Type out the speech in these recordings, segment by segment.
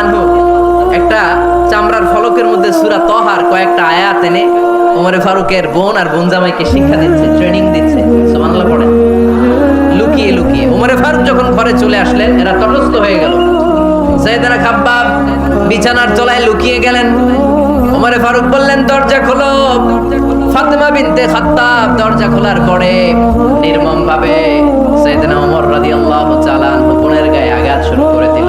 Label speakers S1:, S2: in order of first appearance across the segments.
S1: আনহু একটা চামড়ার ফলকের মধ্যে তহার কয়েকটা আয়াত এনে ওমরে ফারুকের বোন আর বোন জামাইকে শিক্ষা দিচ্ছে ট্রেনিং দিচ্ছে। পড়েন লুকিয়ে লুকিয়ে ওমরে ফারুক যখন ঘরে চলে আসলেন, এরা তটস্থ হয়ে গেল। খাব্বাব বিছানার তলায় লুকিয়ে গেলেন। ওমরে ফারুক বললেন, দরজা খোলো। ফাতেমা বিনতে খাত্তাব দরজা খোলার পরে নির্মম ভাবে সাইয়েদনা ওমর রাদিয়াল্লাহু তাআলা বোনের গায়ে আঘাত শুরু করে দিল।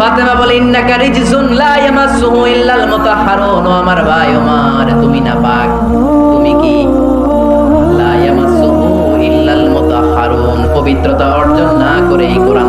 S1: ফাতেমা বলে, ইন্নাকা রিজসুন লা ইয়ামাসসুহু ইল্লাল মুতাহহারুন আমার ভাই ওমর, তুমি না পাক, তুমি কি? লা ইয়ামাসসুহু ইল্লাল মুতাহহারুন পবিত্রতা অর্জন না করে এই কোরআন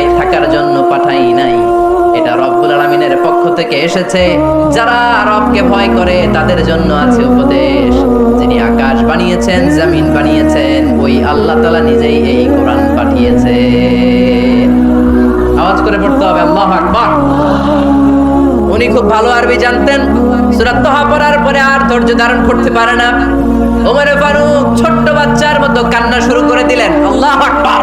S1: দুনিয়ায় থাকার জন্য পাঠাই নাই। এটা রব্বুল আলামিনের পক্ষ থেকে এসেছে। যারা রবকে ভয় করে, তাদের জন্য আছে উপদেশ। যিনি আকাশ বানিয়েছেন, জামিন বানিয়েছেন, ওই আল্লাহ তালা নিজেই এই কোরআন পাঠিয়েছে। আওয়াজ করে পড়তে হবে, আল্লাহু আকবার। উনি খুব ভালো আরবি জানতেন। সূরা পড়ার পরে আর ধৈর্য ধারণ করতে পারে না। ওমরে ফারুক ছোট্ট বাচ্চার মতো কান্না শুরু করে দিলেন, আল্লাহু আকবার।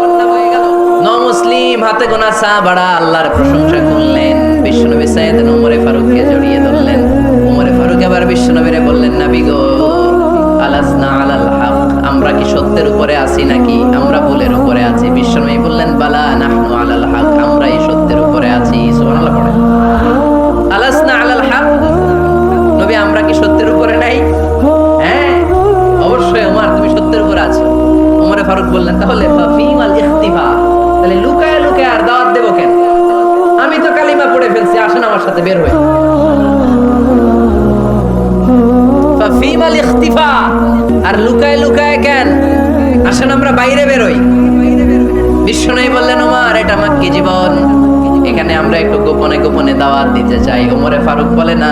S1: মুসলিম হাতে গোনা সাহাবাড়া আল্লাহর প্রশংসা করলেন। বিশ্বনবী সাইয়েদ ওমরে ফারুককে জড়িয়ে ধরলেন। ওমরে ফারুক আবার বিশ্বনবীরে বললেন, নাবি গো, আলাসনা আলাল হক, আমরা কি সত্যের উপরে আছি নাকি? আমরা ভুলের উপরে আছি। বিশ্বনবী বললেন, বালা, নাহনু আলাল হক, আমরাই সত্যের উপরে আছি। সুবহানাল্লাহ পড়েন। আলাসনা আলাল হক? নবী, আমরা কি সত্যের উপরে নাই? হ্যাঁ অবশ্যই ওমর তুমি সত্যের উপরে আছো। ওমরে ফারুক বললেন, তাহলে ফাফিমাল ইখতিফা। তাহলে লুকায় লুকায় আর দাওয়াত দেব কেন? আমি তো কালিমা পড়ে ফেলছি, আসেন আমার সাথে, বের হয়ে। আর লুকায় লুকায় কেন? আসেন আমরা বাইরে বেরোই। বিশ্বনবী বললেন, ওমর, এটা আমার কি জীবন। এখানে আমরা একটু গোপনে গোপনে দাওয়াত দিতে চাই। ওমরে ফারুক বলে, না।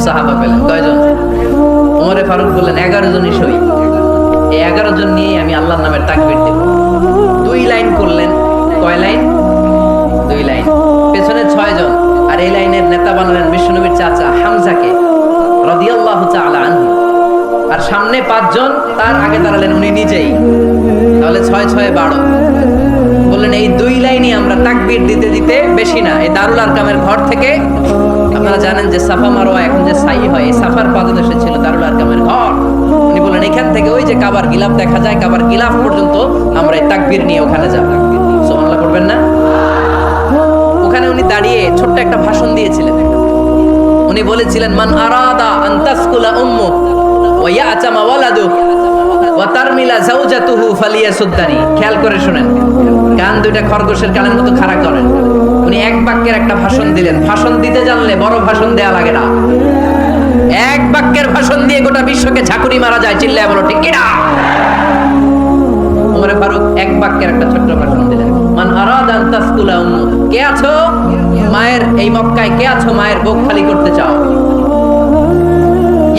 S1: সাহাবা পেলেন। কয়জন? ওমরে ফারুক বললেন, এগারো জনই সই। এই এগারো জন নিয়ে আমি আল্লাহর নামের তাকবির দেব। দুই লাইন করলেন। কয় লাইন? দুই লাইন। পেছনে ছয় জন। আর এই লাইনের নেতা বানালেন বিশ্বনবীর চাচা হামজাকে, রাদিয়াল্লাহু তাআলা আনহু। আর সামনে পাঁচজন, তার আগে দাঁড়ালেন উনি নিজেই। তাহলে ছয় ছয়, বারো। বললেন, এই দুই লাইনই আমরা তাকবীর দিতে দিতে বেশি না। এই দারুল আরকামের ঘর থেকে আপনারা জানেন যে সাফা মারোয়া এখন যে সাই হয়, এই সাফার পাদদেশে ছিল দারুল আরকামের ঘর। উনি বললেন, এখান থেকে ওই যে কাবার গিলাফ দেখা যায়, কাবার গিলাফ পর্যন্ত আমরা এই তাকবীর নিয়ে ওখানে যাব। সুবহানাল্লাহ করবেন না? ওখানে উনি দাঁড়িয়ে ছোট্ট একটা ভাষণ দিয়েছিলেন। উনি বলেছিলেন, মান আরাদা আন তাসকুলা উম্মু ওয়া ইয়াতামা ওয়ালাদু ওয়া তারমিলা জাওজাতুহু ফালিয়াসুদ্দানি। খেয়াল করে শুনেন, কান দুইটা খরগোশের কানের মতো খাড়া করেন। উনি এক বাক্যের একটা ভাষণ দিলেন। ভাষণ দিতে জানলে বড় ভাষণ দেয়া লাগে না। এক বাক্যের ভাষণ দিয়ে গোটা বিশ্বকে ঝাঁকুনি মারা যায়, চিল্লায় বলো, ঠিক কিনা? উমরে ফারুক এক বাক্যের একটা ছোট্ট ভাষণ দিলেন। মান আরাদা আন তাসকুলা উম্মু কে আছো? মায়ের, এই মক্কায় কে আছো মায়ের বুক খালি করতে চাও?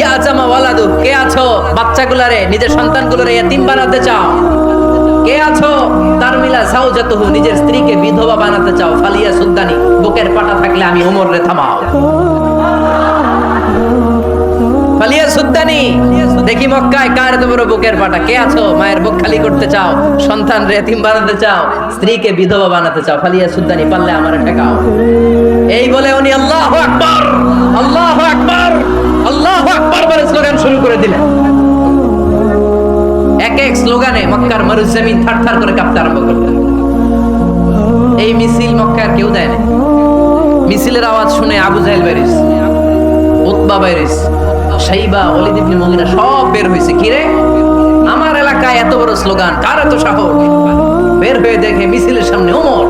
S1: ইয়া আচামা ওয়ালাদু? কে আছো? বাচ্চাগুলারে, নিজের সন্তানগুলোরে বানাতে চাও? কে আছো? তার মিলা নিজের স্ত্রীকে বিধবা বানাতে চাও? ফালিয়া সুদ্দানি বুকের পাটা থাকলে আমি ওমর রে থামাও। ফালিয়া সুদ্দানি দেখি মক্কায় কার বড় বুকের পাটা? কে আছো? মায়ের বুক খালি করতে চাও? সন্তান রে এতিম বানাতে চাও? স্ত্রীকে বিধবা বানাতে চাও? ফালিয়া সুদ্দানি পারলে আমার ঠেকাও। এই বলে উনি আল্লাহু আকবার। স্লোগানে মক্কার মরুজমিন থারথার করে কাঁপতে আরম্ভ করলেন এই মিছিল মক্কার কেউ দেয় না মিছিলের আওয়াজ শুনে আবু জাহেল বেরিস উতবা বেরিস সাইবা অলিদ ইবনে মুগিরা সব বের হয়েছে কি রে? আমার এলাকায় এত বড় স্লোগান, কার এত সাহস? বের হয়ে দেখে মিছিলের সামনে ওমর।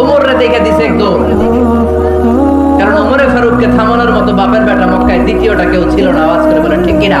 S1: ওমর রে দেখে দিছে একদম কারণ ওমরে ফারুককে থামানোর মতো বাপের বেটা মক্কায় দ্বিতীয়টা কেউ ছিল না, আওয়াজ করে বলে, ঠিক কিনা?